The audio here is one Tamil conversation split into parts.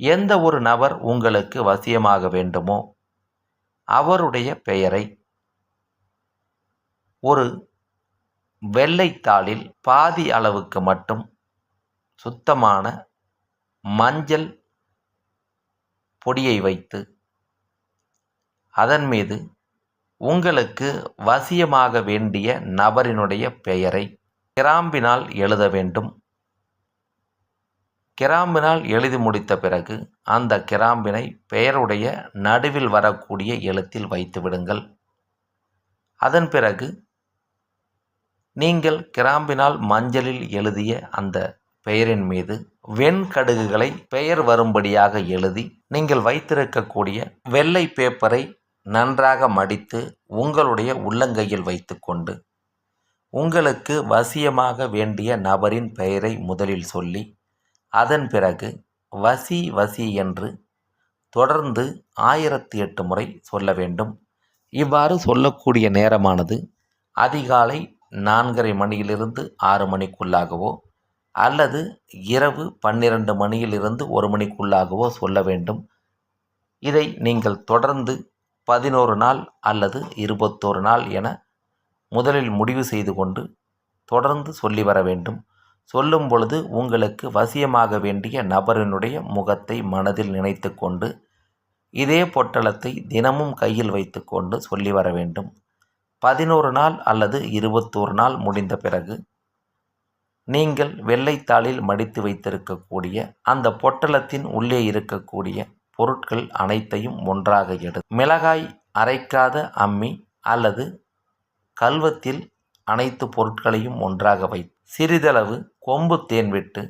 எந்த ஒரு நபர் உங்களுக்கு வசியமாக வேண்டுமோ அவருடைய பெயரை ஒரு வெள்ளைத்தாளில் பாதி அளவுக்கு மட்டும் சுத்தமான மஞ்சள் பொடியை வைத்து அதன் மீது உங்களுக்கு வசியமாக வேண்டிய நபரினுடைய பெயரை கிராம்பினால் எழுத வேண்டும். கிராம்பினால் எழுதி முடித்த பிறகு அந்த கிராம்பினை பெயருடைய நடுவில் வரக்கூடிய எழுத்தில் வைத்து விடுங்கள். அதன் பிறகு நீங்கள் கிராம்பினால் மஞ்சளில் எழுதிய அந்த பெயரின் மீது வெண்கடுகுகளை பெயர் வரும்படியாக எழுதி நீங்கள் வைத்திருக்கக்கூடிய வெள்ளை பேப்பரை நன்றாக மடித்து உங்களுடைய உள்ளங்கையில் வைத்துக்கொண்டு உங்களுக்கு வசியமாக வேண்டிய நபரின் பெயரை முதலில் சொல்லி அதன் பிறகு வசி வசி என்று தொடர்ந்து ஆயிரத்தி எட்டு முறை சொல்ல வேண்டும். இவ்வாறு சொல்லக்கூடிய நேரமானது அதிகாலை நான்கரை மணியிலிருந்து ஆறு மணிக்குள்ளாகவோ அல்லது இரவு பன்னிரண்டு மணியிலிருந்து ஒரு மணிக்குள்ளாகவோ சொல்ல வேண்டும். இதை நீங்கள் தொடர்ந்து பதினோரு நாள் அல்லது இருபத்தோரு நாள் என முதலில் முடிவு செய்து கொண்டு தொடர்ந்து சொல்லி வர வேண்டும். சொல்லும் பொழுது உங்களுக்கு வசியமாக வேண்டிய நபரினுடைய முகத்தை மனதில் நினைத்து கொண்டு இதே பொட்டலத்தை தினமும் கையில் வைத்து கொண்டு சொல்லி வர வேண்டும். பதினோரு நாள் அல்லது இருபத்தோரு நாள் முடிந்த பிறகு நீங்கள் வெள்ளைத்தாளில் மடித்து வைத்திருக்கக்கூடிய அந்த பொட்டலத்தின் உள்ளே இருக்கக்கூடிய பொருட்கள் அனைத்தையும் ஒன்றாக எடு மிளகாய் அரைக்காத அம்மி அல்லது கல்வத்தில் அனைத்து பொருட்களையும் ஒன்றாக வை சிறிதளவு கொம்பு தேன் விட்டு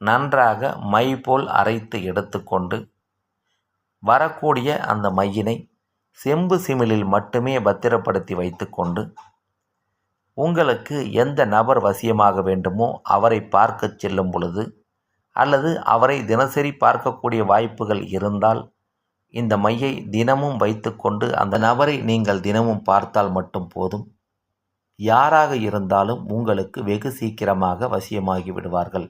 நன்றாக மை போல் அரைத்து எடுத்துக்கொண்டு வரக்கூடிய அந்த மையினை செம்பு சிமிழில் மட்டுமே பத்திரப்படுத்தி வைத்துக்கொண்டு உங்களுக்கு எந்த நபர் வசியமாக வேண்டுமோ அவரை பார்க்கச் செல்லும் பொழுது அல்லது அவரை தினசரி பார்க்கக்கூடிய வாய்ப்புகள் இருந்தால் இந்த மையை தினமும் வைத்துக்கொண்டு அந்த நபரை நீங்கள் தினமும் பார்த்தால் மட்டும் போதும். யாராக இருந்தாலும் உங்களுக்கு வெகு சீக்கிரமாக வசியமாகி விடுவார்கள்.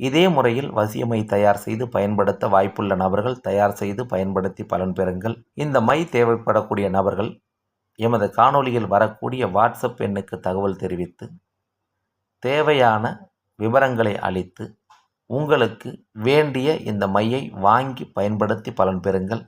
இதே முறையில் வசியமை தயார் செய்து பயன்படுத்த வாய்ப்புள்ள நபர்கள் தயார் செய்து பயன்படுத்தி பலன் பெறுங்கள். இந்த மை தேவைப்படக்கூடிய நபர்கள் எமது காணொளியில் வரக்கூடிய வாட்ஸ்அப் எண்ணுக்கு தகவல் தெரிவித்து தேவையான விவரங்களை அளித்து உங்களுக்கு வேண்டிய இந்த மையை வாங்கி பயன்படுத்தி பலன் பெறுங்கள்.